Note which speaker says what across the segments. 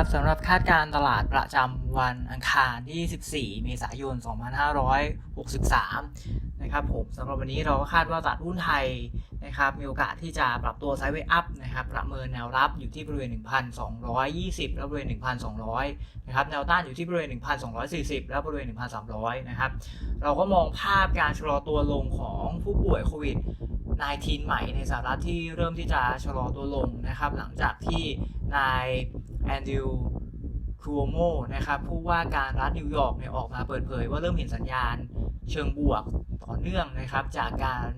Speaker 1: นะครับสำหรับคาดการตลาดประจำวันอังคารที่ 14 เมษายน 2563 นะครับผมสำหรับวันนี้เราก็คาดว่าตลาดหุ้นไทยนะครับมีโอกาสที่จะปรับตัวไซด์เวย์อัพนะครับประเมินแนวรับอยู่ที่บริเวณ 1,220 และบริเวณ 1,200 นะครับแนวต้านอยู่ที่บริเวณ 1,240 และบริเวณ 1,300 นะครับเราก็มองภาพการชะลอตัวลงของผู้ป่วยโควิด 19ใหม่ในสหรัฐที่เริ่มที่จะชะลอตัวลงนะครับ หลังจากที่นายแอนดิวคูโอโมนะครับผู้ว่าการรัฐนิวยอร์กเนี่ยออกมาเปิดเผย ว่าเริ่มเห็นสัญญาณเชิงบวกต่อเนื่องนะครับ จากการ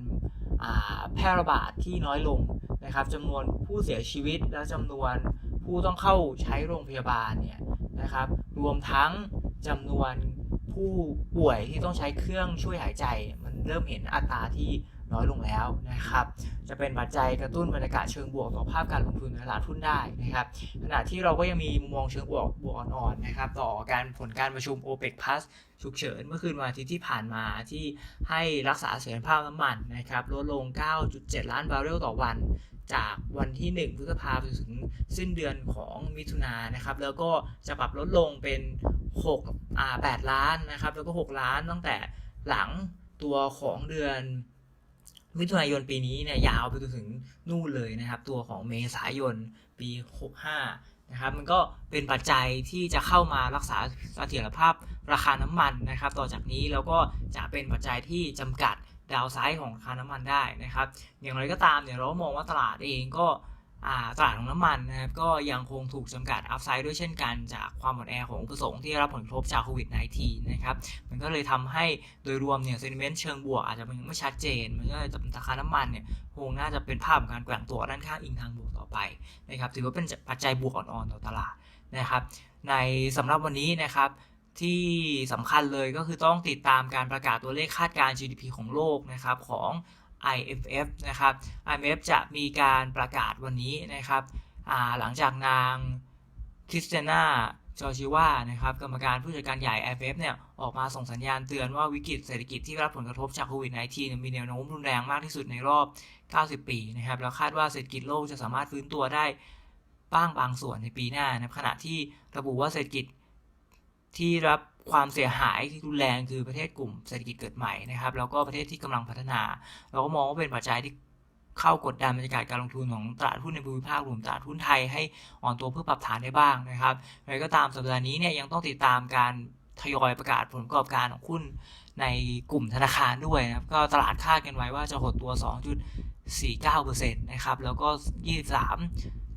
Speaker 1: าแพร่ระบาดที่น้อยลงนะครับจำนวนผู้เสียชีวิตและจำนวนผู้ต้องเข้าใช้โรงพยาบาลเนี่ยนะครับ รวมทั้งจำนวนผู้ป่วยที่ต้องใช้เครื่องช่วยหายใจ มันเริ่มเห็นอัตราที่ น้อยลงแล้วนะครับ จะเป็นปัจจัยกระตุ้นบรรยากาศเชิงบวกต่อภาพการลงทุนในตลาดหุ้นได้นะครับ ขณะที่เราก็ยังมีมุมมองเชิงบวกบวกอ่อนๆนะครับ ต่อการผลการประชุม OPEC Plus ฉุกเฉินเมื่อคืนวันอาทิตย์ที่ผ่านมาที่ให้รักษาเสถียรภาพน้ำมันนะครับลดลง 9.7 ล้านบาร์เรลต่อวันจากวันที่ 1 พฤษภาคมถึงสิ้นเดือนของมิถุนายนนะครับ แล้วก็จะปรับลดลงเป็น6อ่า8ล้านนะครับ แล้วก็ 6 ล้านตั้งแต่หลังตัวของเดือน มิถุนายนปีนี้เนี่ยยาวไปจนถึงนู่นเลยนะครับ ตัวของเมษายนปี 65 นะครับ มันก็เป็นปัจจัยที่จะเข้ามารักษาเสถียรภาพราคาน้ำมันนะครับ ต่อจากนี้แล้วก็จะเป็นปัจจัยที่จำกัดดาวไซด์ของราคาน้ำมันได้นะครับ อย่างไรก็ตามเนี่ยเรามองว่าตลาดเองก็ ตลาดของน้ำมันนะครับก็ยังคงถูกจำกัดอัพไซด์ด้วยเช่นกันจากความอ่อนแอของอุปสงค์ที่ได้รับผลกระทบจากโควิด -19 นะครับมันก็เลยทำให้โดยรวมเนี่ยเซนิเมนต์เชิงบวกอาจจะยังไม่ชัดเจน มันก็จะราคาน้ำมันเนี่ยคงน่าจะเป็นภาพของการแกว่งตัวด้านข้างอิงทางบวกต่อไปนะครับถือว่าเป็นปัจจัยบวกอ่อนๆต่อตลาดนะครับในสำหรับวันนี้นะครับที่สำคัญเลยก็คือต้องติดตามการประกาศตัวเลขคาดการณ์ GDP ของโลกนะครับของ IMF นะครับ IMF จะมีการประกาศวันนี้นะครับหลังจากนางคริสเตนาจอร์จิวานะครับกรรมการผู้จัดการใหญ่ IMF เนี่ยออกมาส่งสัญญาณเตือนว่าวิกฤตเศรษฐกิจที่รับผลกระทบจากโควิด -19 เนี่ยมีแนวโน้มรุนแรงมากที่สุดในรอบ 90 ปีนะครับแล้วคาดว่าเศรษฐกิจโลกจะสามารถฟื้นตัวได้บ้างบางส่วนในปีหน้านะขณะที่ระบุว่าเศรษฐกิจ ที่รับความเสียหายที่รุนแรงคือประเทศกลุ่มเศรษฐกิจเกิดใหม่นะครับแล้วก็ประเทศที่กำลังพัฒนา เราก็มองว่าเป็นปัจจัยที่เข้ากดดันบรรยากาศการลงทุนของตลาดหุ้นในภูมิภาครวมตลาดหุ้นไทยให้อ่อนตัวเพื่อปรับฐานได้บ้างนะครับอะไรก็ตามสัปดาห์นี้เนี่ยยังต้องติดตามการทยอยประกาศผลประกอบการของหุ้นในกลุ่มธนาคารด้วยนะครับก็ตลาดคาดกันไว้ว่าจะหดตัว 2.49%นะครับแล้วก็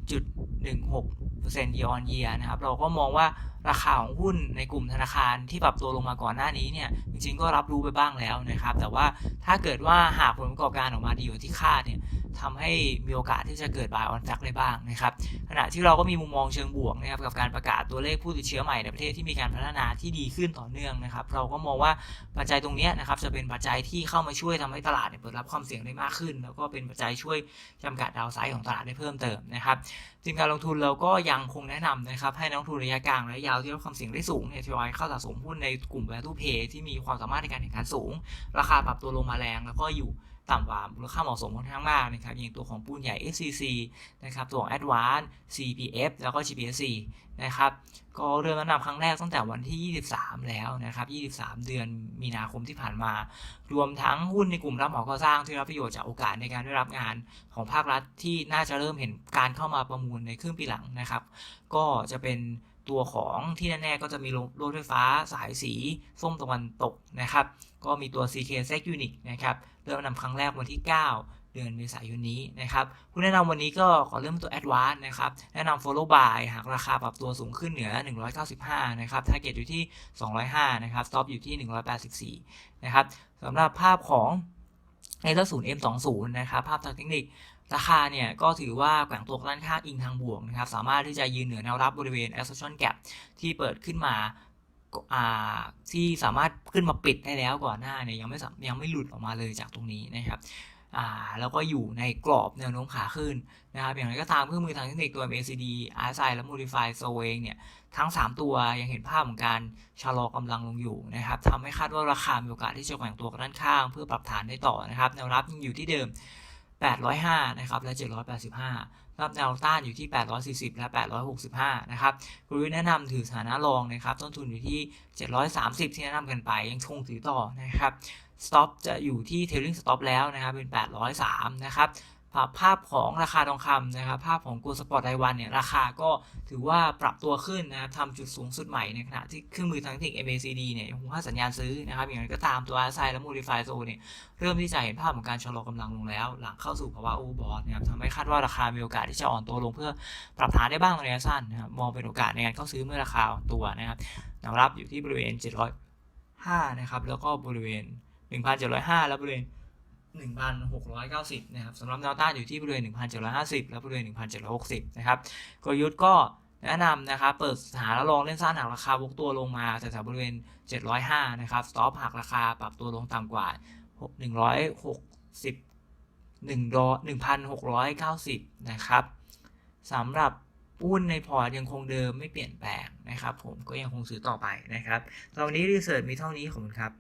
Speaker 1: 23.16% year on year นะครับ เราก็มองว่าราคาของหุ้นในกลุ่มธนาคารที่ปรับตัวลงมาก่อนหน้านี้เนี่ย จริงๆก็รับรู้ไปบ้างแล้วนะครับ แต่ว่าถ้าเกิดว่าหากผลประกอบการออกมาดีกว่าที่คาดเนี่ย ทำให้มีโอกาสที่จะเกิด buy on fact ได้บ้างนะครับขณะที่เราก็มีมุมมองเชิงบวกนะครับกับการประกาศตัวเลขผู้ติดเชื้อใหม่ในประเทศที่มีการพัฒนาที่ดีขึ้นต่อเนื่องนะครับ เราก็มองว่าปัจจัยตรงนี้นะครับจะเป็นปัจจัยที่เข้ามาช่วยทำให้ตลาดเนี่ยเปิดรับความเสี่ยงได้มากขึ้น แล้วก็เป็นปัจจัยช่วยจำกัดดาวไซด์ของตลาดได้เพิ่มเติมนะครับจึงการลงทุนเราก็ยังคงแนะนำนะครับให้นักลงทุนระยะกลางและยาวที่รับความเสี่ยงได้สูงเนี่ยทยอยเข้าสะสมหุ้นในกลุ่ม value pay ที่มีความสามารถในการแข่งขันสูง ราคาปรับตัวลงมาแรงแล้วก็อยู่ ต่ำกว่ามูลค่าเหมาะสมค่อนข้างมากนะครับอย่างตัวของปูนใหญ่ SCC นะครับตัวของ Advance CPF แล้วก็ GPSC นะครับก็เริ่มแนะนำครั้งแรกตั้งแต่วันที่ 23 แล้วนะครับ 23 เดือนมีนาคมที่ผ่านมา รวมทั้งหุ้นในกลุ่มรับเหมาก่อสร้างที่รับประโยชน์จากโอกาสในการได้รับงานของภาครัฐที่น่าจะเริ่มเห็นการเข้ามาประมูลในครึ่งปีหลังนะครับ ก็จะเป็น ตัวของที่แน่ๆก็จะมีรถไฟฟ้าสายสีส้มตะวันตกนะครับ ก็มีตัว CK s e c Unic นะครับเริ่มนำครั้งแรกวันที่ 9 เดือนเมษายนนี้นะครับผู้แนะนำวันนี้ก็ขอเริ่มตัว Advance นะครับ แนะนำ Follow by หากราคาปรับตัวสูงขึ้นเหนือ 195 นะครับ Target อยู่ที่ 205 นะครับ Stop อยู่ที่ 184 นะครับสำหรับภาพของ a 0 M20 นะครับ ภาพทางเทคนิค ราคาเนี่ยก็ถือว่าแกว่งตัวด้านข้างอิงทางบวกนะครับ สามารถที่จะยืนเหนือแนวรับบริเวณ Ascension Gap ที่เปิดขึ้นมาที่สามารถขึ้นมาปิดได้แล้วก่อนหน้าเนี่ยยังไม่ยังไม่หลุดออกมาเลยจากตรงนี้นะครับแล้วก็อยู่ในกรอบแนวโน้มขาขึ้นนะครับอย่างไรก็ตามเครื่องมือทางเทคนิคตัว MACD RSI และ Modify s o เองเนี่ยทั้ง 3 ตัวยังเห็นภาพของการชะลอกำลังลงอยู่นะครับทำให้คาดว่าราคามีโอกาสที่จะแกว่งตัวกันด้านข้าง เพื่อปรับฐานได้ต่อนะครับแนวรับยังอยู่ที่เดิม 805 นะครับ และ 785รับแนวต้านอยู่ที่ 840 และ 865 นะครับกลยุทธ์แนะนำถือสถานะรองนะครับ ต้นทุนอยู่ที่ 730 ที่แนะนำกันไป ยังคงถือต่อนะครับ stop จะอยู่ที่ trailing stop แล้วนะครับ เป็น 803 นะครับ ภาพของราคาทองคำนะครับ ภาพของกูสปอร์ตรายวันเนี่ย ราคาก็ถือว่าปรับตัวขึ้นนะครับทำจุดสูงสุดใหม่ในขณะที่เครื่องมือทางเทคนิค MACD เนี่ยยังคงให้สัญญาณซื้อนะครับ อย่างไรก็ตามตัว RSI และ Modify Zone เนี่ย เริ่มที่จะเห็นภาพของการชะลอกำลังลงแล้ว หลังเข้าสู่ภาวะโอเวอร์บอทนะครับทำให้คาดว่าราคามีโอกาสที่จะอ่อนตัวลงเพื่อปรับฐานได้บ้างในระยะสั้นนะครับ มองเป็นโอกาสในการเข้าซื้อเมื่อราคาอ่อนตัวนะครับแนวรับอยู่ที่บริเวณ 705 นะครับ แล้วก็บริเวณ 1,705 และบริเวณ 1,690 นะครับสำหรับแนวต้านอยู่ที่บริเวณ 1,750 และบริเวณ 1,760 นะครับกลยุทธ์ก็แนะนำนะครับ เปิดหาแล้วลองเล่นสั้นหากราคาวกตัวลงมาแถวบริเวณ 705 นะครับ สต็อปหากราคาปรับตัวลงต่ำกว่า 160 1,690 นะครับสำหรับหุ้นในพอร์ตยังคงเดิมไม่เปลี่ยนแปลงนะครับ ผมก็ยังคงซื้อต่อไปนะครับตอนนี้รีเสิร์ชมีเท่านี้ขอบคุณครับ